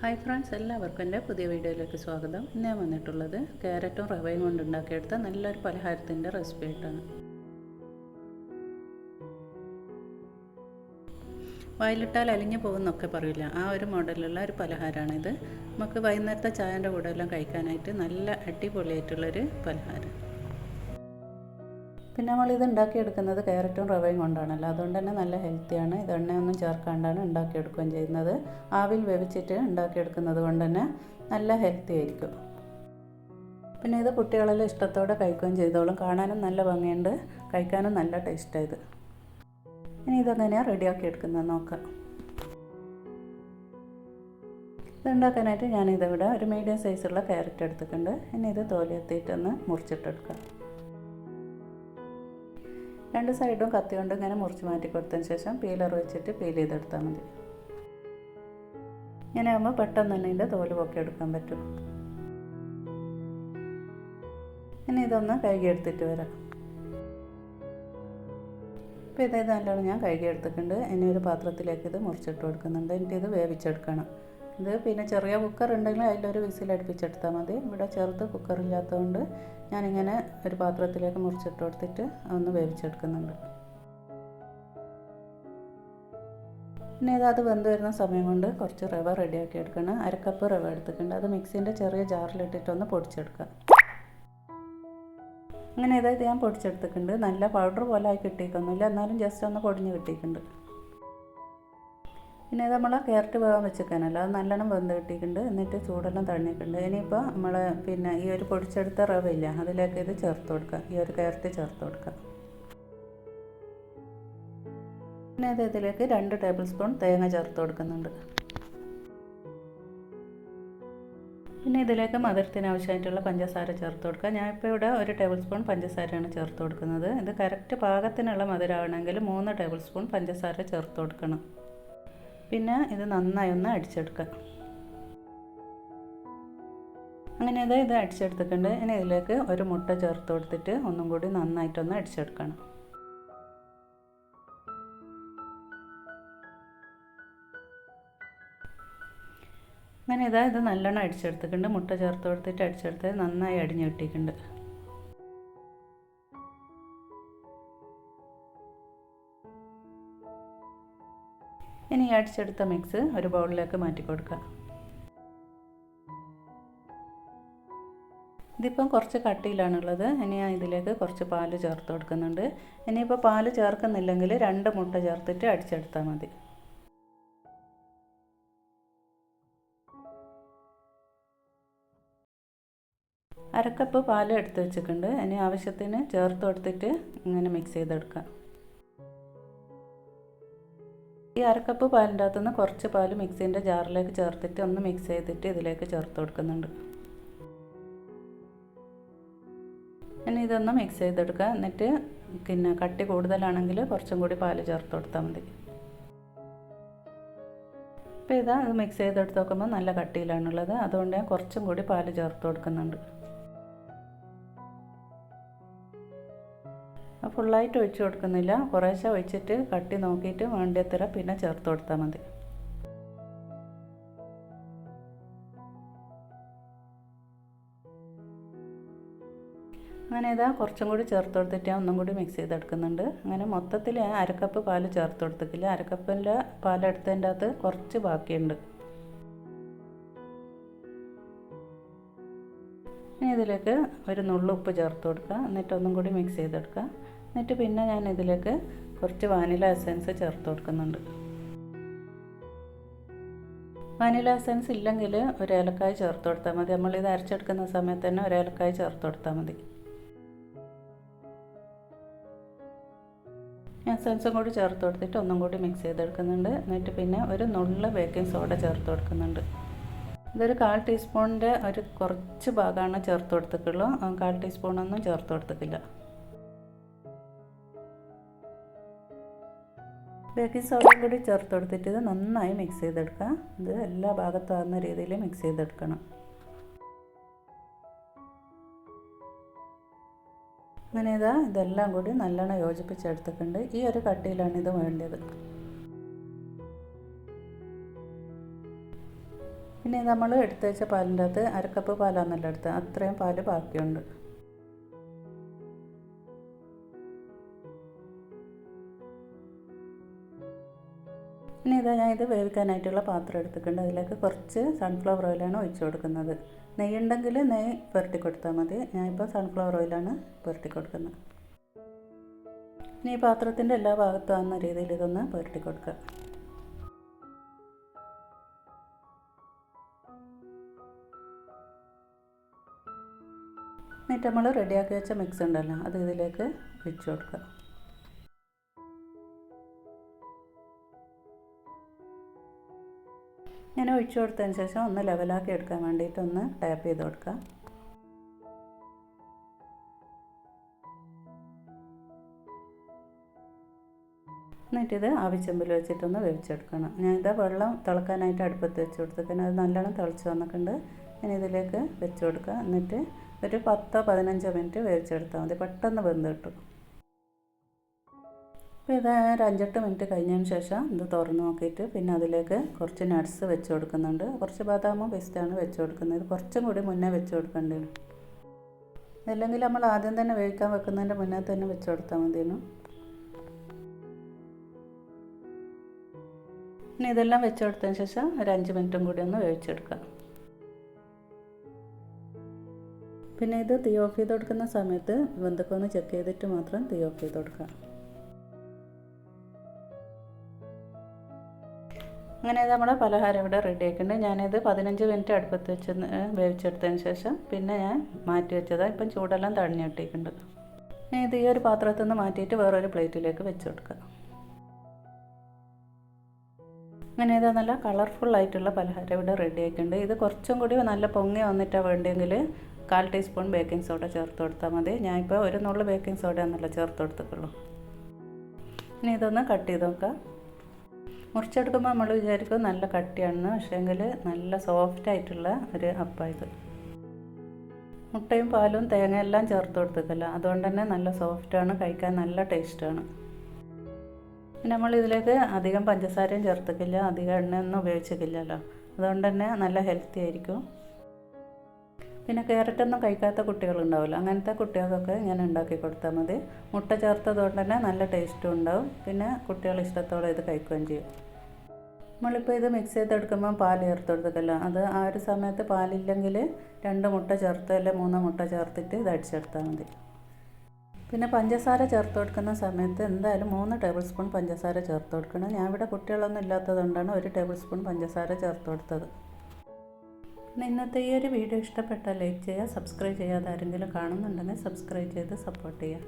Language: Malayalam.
ഹായ് ഫ്രണ്ട്സ് എല്ലാവർക്കും എന്റെ പുതിയ വീഡിയോയിലേക്ക് സ്വാഗതം. ഞാൻ വന്നിട്ടുള്ളത് ക്യാരറ്റും റവയും കൊണ്ട് ഉണ്ടാക്കിയെടുത്ത നല്ലൊരു പലഹാരത്തിന്റെ റെസിപ്പി ആയിട്ടാണ്. വയലിട്ടാൽ അലിഞ്ഞു പോകുന്നൊക്കെ പറയില്ല. ആ ഒരു മോഡലുള്ള ഒരു പലഹാരമാണിത്. നമുക്ക് വൈകുന്നേരത്തെ ചായന്റെ കൂടെ എല്ലാം കഴിക്കാനായിട്ട് നല്ല അടിപൊളിയായിട്ടുള്ളൊരു പലഹാരം. പിന്നെ നമ്മളിത് ഉണ്ടാക്കിയെടുക്കുന്നത് ക്യാരറ്റും റവയും കൊണ്ടാണല്ലോ. അതുകൊണ്ട് തന്നെ നല്ല ഹെൽത്തിയാണ്. ഇത് എണ്ണയൊന്നും ചേർക്കാണ്ടാണ് ഉണ്ടാക്കിയെടുക്കുകയും ചെയ്യുന്നത്. ആവിൽ വേവിച്ചിട്ട് ഉണ്ടാക്കിയെടുക്കുന്നത് കൊണ്ട് തന്നെ നല്ല ഹെൽത്തി ആയിരിക്കും. പിന്നെ ഇത് കുട്ടികളെല്ലാം ഇഷ്ടത്തോടെ കഴിക്കുകയും ചെയ്തോളും. കാണാനും നല്ല ഭംഗിയുണ്ട്. കഴിക്കാനും നല്ല ടേസ്റ്റാണ് ഇത്. ഇനി ഇതെങ്ങനെയാണ് റെഡിയാക്കി എടുക്കുന്നത് നോക്കാം ഇതുണ്ടാക്കാനായിട്ട് ഞാനിതിവിടെ ഒരു മീഡിയം സൈസുള്ള ക്യാരറ്റ് എടുത്തിട്ടുണ്ട്. ഇനി ഇത് തോലെത്തിയിട്ടൊന്ന് മുറിച്ചിട്ടെടുക്കാം. രണ്ട് സൈഡും കത്തി കൊണ്ട് ഇങ്ങനെ മുറിച്ച് മാറ്റി കൊടുത്തതിന് ശേഷം പീലർ വെച്ചിട്ട് പീൽ ചെയ്തെടുത്താൽ മതി. ഇങ്ങനെ ആകുമ്പോൾ പെട്ടെന്ന് തന്നെ ഇതിന്റെ തോൽ പൊക്കി എടുക്കാൻ പറ്റും. ഇനി ഇതൊന്ന് കഴുകിയെടുത്തിട്ട് വരാം. ഇപ്പം ഇതേ നല്ലോണം ഞാൻ കഴുകിയെടുത്തിട്ടുണ്ട് ഇനി ഒരു പാത്രത്തിലേക്ക് ഇത് മുറിച്ചിട്ട് കൊടുക്കുന്നുണ്ട്. എനിക്കിത് വേവിച്ചെടുക്കണം. ഇത് പിന്നെ ചെറിയ കുക്കർ ഉണ്ടെങ്കിൽ അതിലൊരു വിസിൽ അടുപ്പിച്ചെടുത്താൽ മതി. ഇവിടെ ചെറുത് കുക്കറില്ലാത്തതുകൊണ്ട് ഞാനിങ്ങനെ ഒരു പാത്രത്തിലേക്ക് മുറിച്ചിട്ട് കൊടുത്തിട്ട് ഒന്ന് വേവിച്ചെടുക്കുന്നുണ്ട്. പിന്നെ ഇത് അത് വെന്ത് വരുന്ന സമയം കൊണ്ട് കുറച്ച് റവ റെഡിയാക്കി എടുക്കണം. അരക്കപ്പ് റവ എടുത്തിട്ടുണ്ട്. അത് മിക്സിന്റെ ചെറിയ ജാറിലിട്ടിട്ടൊന്ന് പൊടിച്ചെടുക്കാം അങ്ങനെ ഇതായത് ഞാൻ പൊടിച്ചെടുത്തിട്ടുണ്ട്. നല്ല പൗഡർ പോലെ ആയി കിട്ടിയിക്കൊന്നുമില്ല എന്നാലും ജസ്റ്റ് ഒന്ന് പൊടിഞ്ഞ് കിട്ടിയിട്ടുണ്ട്. പിന്നെ നമ്മൾ ക്യാരറ്റ് വേഗം വെച്ചിരിക്കാനല്ലോ അത് നല്ലോണം വെന്ത് കിട്ടിയിട്ടുണ്ട്. എന്നിട്ട് ചൂടെല്ലാം തണിയിട്ടുണ്ട് ഇനിയിപ്പോൾ നമ്മൾ പിന്നെ ഈ ഒരു പൊടിച്ചെടുത്ത റവ ഇല്ല അതിലേക്ക് ഇത് ചേർത്ത് കൊടുക്കുക ഈ ഒരു ക്യാരറ്റ് ചേർത്ത് കൊടുക്കുക പിന്നെ ഇത് ഇതിലേക്ക് രണ്ട് ടേബിൾ സ്പൂൺ തേങ്ങ ചേർത്ത് കൊടുക്കുന്നുണ്ട്. പിന്നെ ഇതിലേക്ക് മധുരത്തിന് ആവശ്യമായിട്ടുള്ള പഞ്ചസാര ചേർത്ത് കൊടുക്കുക ഞാൻ ഞാനിപ്പോൾ ഇവിടെ ഒരു ടേബിൾ സ്പൂൺ പഞ്ചസാരയാണ് ചേർത്ത് കൊടുക്കുന്നത്. ഇത് കറക്റ്റ് പാകത്തിനുള്ള മധുരമാണെങ്കിൽ മൂന്ന് ടേബിൾ സ്പൂൺ പഞ്ചസാര ചേർത്ത് കൊടുക്കണം. പിന്നെ ഇത് നന്നായി ഒന്ന് അടിച്ചെടുക്കുക. അങ്ങനെ അത് ഇത് അടിച്ചെടുത്തിട്ടുണ്ട്. ഇനി ഇതിലേക്ക് ഒരു മുട്ട ചേർത്ത് കൊടുത്തിട്ട് ഒന്നും കൂടി നന്നായിട്ടൊന്ന് അടിച്ചെടുക്കണം. അങ്ങനെ ഇതാ ഇത് നല്ലോണം അടിച്ചെടുത്തിട്ടുണ്ട്. മുട്ട ചേർത്ത് കൊടുത്തിട്ട് അടിച്ചെടുത്ത് നന്നായി അടിഞ്ഞു കിട്ടിയിട്ടുണ്ട്. ഇനി അടിച്ചെടുത്ത മിക്സ് ഒരു ബൗളിലേക്ക് മാറ്റി കൊടുക്കുക. ഇതിപ്പം കുറച്ച് കട്ടിയിലാണുള്ളത്. ഇനി ഞാൻ ഇതിലേക്ക് കുറച്ച് പാൽ ചേർത്ത് കൊടുക്കുന്നുണ്ട്. ഇനിയിപ്പോൾ പാൽ ചേർക്കുന്നില്ലെങ്കിൽ രണ്ട് മുട്ട ചേർത്തിട്ട് അടിച്ചെടുത്താൽ മതി. അരക്കപ്പ് പാൽ എടുത്ത് വെച്ചിട്ടുണ്ട്. ഇനി ആവശ്യത്തിന് ചേർത്ത് കൊടുത്തിട്ട് ഇങ്ങനെ മിക്സ് ചെയ്തെടുക്കാം. ഈ അരക്കപ്പ് പാലിന്റെ അകത്തുനിന്ന് കുറച്ച് പാൽ മിക്സിന്റെ ജാറിലേക്ക് ചേർത്തിട്ട് ഒന്ന് മിക്സ് ചെയ്തിട്ട് ഇതിലേക്ക് ചേർത്ത് കൊടുക്കുന്നുണ്ട്. ഇനി ഇതൊന്ന് മിക്സ് ചെയ്തെടുക്കുക. എന്നിട്ട് പിന്നെ കട്ടി കൂടുതലാണെങ്കിൽ കുറച്ചും കൂടി പാൽ ചേർത്ത് കൊടുത്താൽ മതി. ഇപ്പോൾ ഇതാ ഇത് മിക്സ് ചെയ്തെടുത്ത് നോക്കുമ്പോൾ നല്ല കട്ടിയിലാണുള്ളത്. അതുകൊണ്ട് ഞാൻ കുറച്ചും കൂടി പാൽ ചേർത്ത് കൊടുക്കുന്നുണ്ട്. ഫുള്ളായിട്ട് ഒഴിച്ചു കൊടുക്കുന്നില്ല. കുറേശ്ശെ ഒഴിച്ചിട്ട് കട്ടി നോക്കിയിട്ട് വേണ്ടിയത്ര പിന്നെ ചേർത്ത് കൊടുത്താൽ മതി. അങ്ങനെ ഇതാ കുറച്ചും കൂടി ചേർത്ത് കൊടുത്തിട്ട് ഞാൻ ഒന്നും കൂടി മിക്സ് ചെയ്തെടുക്കുന്നുണ്ട്. അങ്ങനെ മൊത്തത്തിൽ ഞാൻ അരക്കപ്പ് പാൽ ചേർത്ത് കൊടുത്തിട്ടില്ല. അരക്കപ്പിന്റെ പാലെടുത്തതിന്റെ അകത്ത് കുറച്ച് ബാക്കിയുണ്ട്. ഇനി ഇതിലേക്ക് ഒരു നുള്ളുപ്പ് ചേർത്ത് കൊടുക്കുക. എന്നിട്ട് ഒന്നും കൂടി മിക്സ് ചെയ്തെടുക്കുക. എന്നിട്ട് പിന്നെ ഞാൻ ഇതിലേക്ക് കുറച്ച് വാനില എസൻസ് ചേർത്ത് കൊടുക്കുന്നുണ്ട്. വാനില എസൻസ് ഇല്ലെങ്കിൽ ഒരു ഏലക്കായ ചേർത്ത് കൊടുത്താൽ മതി. നമ്മൾ ഇത് അരച്ചെടുക്കുന്ന സമയത്ത് തന്നെ ഒരു ഏലക്കായ ചേർത്ത് കൊടുത്താൽ മതി. എസൻസും കൂടി ചേർത്ത് കൊടുത്തിട്ട് ഒന്നും കൂടി മിക്സ് ചെയ്തെടുക്കുന്നുണ്ട്. എന്നിട്ട് പിന്നെ ഒരു നുള്ള ബേക്കിംഗ് സോഡ ചേർത്ത് കൊടുക്കുന്നുണ്ട്. ഇതൊരു കാൽ ടീസ്പൂണിന്റെ ഒരു കുറച്ച് ഭാഗമാണ് ചേർത്ത് കൊടുത്തിട്ടുള്ളൂ. കാൽ ടീസ്പൂണൊന്നും ചേർത്ത് കൊടുത്തിട്ടില്ല. ബേക്കിംഗ് സോഡയും കൂടി ചേർത്ത് കൊടുത്തിട്ട് ഇത് നന്നായി മിക്സ് ചെയ്തെടുക്കുക. ഇത് എല്ലാ ഭാഗത്തും ആകുന്ന രീതിയിൽ മിക്സ് ചെയ്തെടുക്കണം. അങ്ങനെ ഇതാ ഇതെല്ലാം കൂടി നല്ലോണം യോജിപ്പിച്ചെടുത്തിട്ടുണ്ട്. ഈ ഒരു കട്ടിയിലാണ് ഇത് വേണ്ടത്. പിന്നെ നമ്മൾ എടുത്ത് വെച്ച പാലിന്റെ അകത്ത് അരക്കപ്പ് പാലാന്നല്ല എടുത്തത്. അത്രയും പാൽ ബാക്കിയുണ്ട്. ഇനി ഇതാ ഞാൻ ഇത് വേവിക്കാനായിട്ടുള്ള പാത്രം എടുത്തിട്ടുണ്ട്. അതിലേക്ക് കുറച്ച് സൺഫ്ലവർ ഓയിലാണ് ഒഴിച്ചു കൊടുക്കുന്നത്. നെയ്യുണ്ടെങ്കിൽ നെയ്യ് പുരട്ടി കൊടുത്താൽ മതി. ഞാനിപ്പോൾ സൺഫ്ലവർ ഓയിലാണ് പുരട്ടി കൊടുക്കുന്നത്. ഇനി ഈ പാത്രത്തിന്റെ എല്ലാ ഭാഗത്തും ആകുന്ന രീതിയിൽ ഇതൊന്ന് പുരട്ടി കൊടുക്കുക. എന്നിട്ട് നമ്മൾ റെഡിയാക്കി വെച്ച മിക്സ് ഉണ്ടല്ലോ അത് ഇതിലേക്ക് ഒഴിച്ചു കൊടുക്കുക. ഇങ്ങനെ ഒഴിച്ചു കൊടുത്തതിന് ശേഷം ഒന്ന് ലെവലാക്കി എടുക്കാൻ വേണ്ടിയിട്ട് ഒന്ന് ടാപ്പ് ചെയ്ത് കൊടുക്കുക എന്നിട്ടിത് ആവശ്യമ്പിൽ വെച്ചിട്ടൊന്ന് വേവിച്ചെടുക്കണം. ഞാനിത് വെള്ളം തിളക്കാനായിട്ട് അടുപ്പത്ത് വെച്ച് കൊടുത്തിട്ട് അത് നല്ലോണം തിളച്ച് വന്നിട്ടുണ്ട്. ഇനി ഇതിലേക്ക് വെച്ച് കൊടുക്കുക എന്നിട്ട് ഒരു പത്തോ പതിനഞ്ചോ മിനിറ്റ് വേവിച്ചെടുത്താൽ മതി. പെട്ടെന്ന് വെന്ത് കിട്ടും. അപ്പോൾ ഇത് അഞ്ചെട്ട് മിനിറ്റ് കഴിഞ്ഞതിന് ശേഷം ഇത് തുറന്ന് നോക്കിയിട്ട് പിന്നെ അതിലേക്ക് കുറച്ച് നട്ട്സ് വെച്ച് കൊടുക്കുന്നുണ്ട്. കുറച്ച് ബദാമും പിസ്റ്റാണ് വെച്ച് കൊടുക്കുന്നത്. കുറച്ചും കൂടി മുന്നേ വെച്ച് കൊടുക്കേണ്ടത് അല്ലെങ്കിൽ നമ്മൾ ആദ്യം തന്നെ വേവിക്കാൻ വെക്കുന്നതിന്റെ മുന്നേ തന്നെ വെച്ച് കൊടുത്താൽ മതിയെന്നു ഇനി ഇതെല്ലാം വെച്ച് കൊടുത്തതിന് ശേഷം ഒരു അഞ്ച് മിനിറ്റും കൂടി ഒന്ന് വേവിച്ചെടുക്കാം പിന്നെ ഇത് തീ ഓഫ് ചെയ്ത് കൊടുക്കുന്ന സമയത്ത് ബന്ധുക്കൊന്ന് ചെക്ക് ചെയ്തിട്ട് മാത്രം തീ ഓഫ് ചെയ്ത് കൊടുക്കാം അങ്ങനെ നമ്മുടെ പലഹാരം ഇവിടെ റെഡി ആക്കിയിട്ടുണ്ട് ഞാനിത് പതിനഞ്ച് മിനിറ്റ് അടുപ്പത്ത് വെച്ച് വേവിച്ചെടുത്തതിന് ശേഷം പിന്നെ ഞാൻ മാറ്റി വെച്ചതാണ് ഇപ്പം ചൂടെല്ലാം തണിഞ്ഞ് കിട്ടിയിട്ടുണ്ട് ഇനി ഇത് ഈ ഒരു പാത്രത്തിൽ നിന്ന് മാറ്റിയിട്ട് വേറൊരു പ്ലേറ്റിലേക്ക് വെച്ച് കൊടുക്കുക. അങ്ങനെ ഇത് നല്ല കളർഫുൾ ആയിട്ടുള്ള പലഹാരം ഇവിടെ റെഡി ആക്കിയിട്ടുണ്ട് ഇത് കുറച്ചും കൂടി നല്ല പൊങ്ങി വന്നിട്ടാണ് വേണ്ടിയെങ്കിൽ കാൽ ടീസ്പൂൺ ബേക്കിംഗ് സോഡ ചേർത്ത് കൊടുത്താൽ മതി. ഞാനിപ്പോൾ ഒരു നുള്ളു ബേക്കിംഗ് സോഡ എന്നല്ല ചേർത്ത് കൊടുത്തിട്ടുള്ളൂ. ഇനി ഇതൊന്ന് കട്ട് ചെയ്ത് നോക്കാം. മുറിച്ചെടുക്കുമ്പോൾ നമ്മൾ വിചാരിക്കും നല്ല കട്ടിയാണെന്ന്. പക്ഷേങ്കിൽ നല്ല സോഫ്റ്റ് ആയിട്ടുള്ള ഒരു അപ്പായത് മുട്ടയും പാലും തേങ്ങയെല്ലാം ചേർത്ത് കൊടുത്തിട്ടില്ല അതുകൊണ്ട് തന്നെ നല്ല സോഫ്റ്റാണ് കഴിക്കാൻ നല്ല ടേസ്റ്റാണ് നമ്മൾ ഇതിലേക്ക് അധികം പഞ്ചസാരയും ചേർത്തിക്കില്ല അധികം എണ്ണയൊന്നും ഉപയോഗിച്ചിട്ടില്ലല്ലോ. അതുകൊണ്ട് തന്നെ നല്ല ഹെൽത്തി ആയിരിക്കും. പിന്നെ ക്യാരറ്റൊന്നും കഴിക്കാത്ത കുട്ടികളുണ്ടാവില്ല. അങ്ങനത്തെ കുട്ടികൾക്കൊക്കെ ഇങ്ങനെ ഉണ്ടാക്കി കൊടുത്താൽ മതി. മുട്ട ചേർത്തത് കൊണ്ട് തന്നെ നല്ല ടേസ്റ്റും ഉണ്ടാവും. പിന്നെ കുട്ടികൾ ഇഷ്ടത്തോടെ ഇത് കഴിക്കുകയും ചെയ്യും. നമ്മളിപ്പോൾ ഇത് മിക്സ് ചെയ്തെടുക്കുമ്പോൾ പാൽ ചേർത്ത് കൊടുത്തില്ല അത് ആ ഒരു സമയത്ത് പാലില്ലെങ്കിൽ രണ്ട് മുട്ട ചേർത്ത് അല്ലെങ്കിൽ മൂന്ന് മുട്ട ചേർത്തിട്ട് ഇത് അടിച്ചെടുത്താൽ മതി. പിന്നെ പഞ്ചസാര ചേർത്ത് കൊടുക്കുന്ന സമയത്ത് എന്തായാലും മൂന്ന് ടേബിൾ സ്പൂൺ പഞ്ചസാര ചേർത്ത് കൊടുക്കണം. ഞാൻ ഇവിടെ കുട്ടികളൊന്നും ഇല്ലാത്തതുകൊണ്ടാണ് ഒരു ടേബിൾ സ്പൂൺ പഞ്ചസാര ചേർത്ത് കൊടുത്തത്. ഇന്നത്തെ ഈ ഒരു വീഡിയോ ഇഷ്ടപ്പെട്ടാൽ ലൈക്ക് ചെയ്യുക സബ്സ്ക്രൈബ് ചെയ്യാതെ ആരെങ്കിലും കാണുന്നുണ്ടെങ്കിൽ സബ്സ്ക്രൈബ് ചെയ്ത് സപ്പോർട്ട് ചെയ്യുക.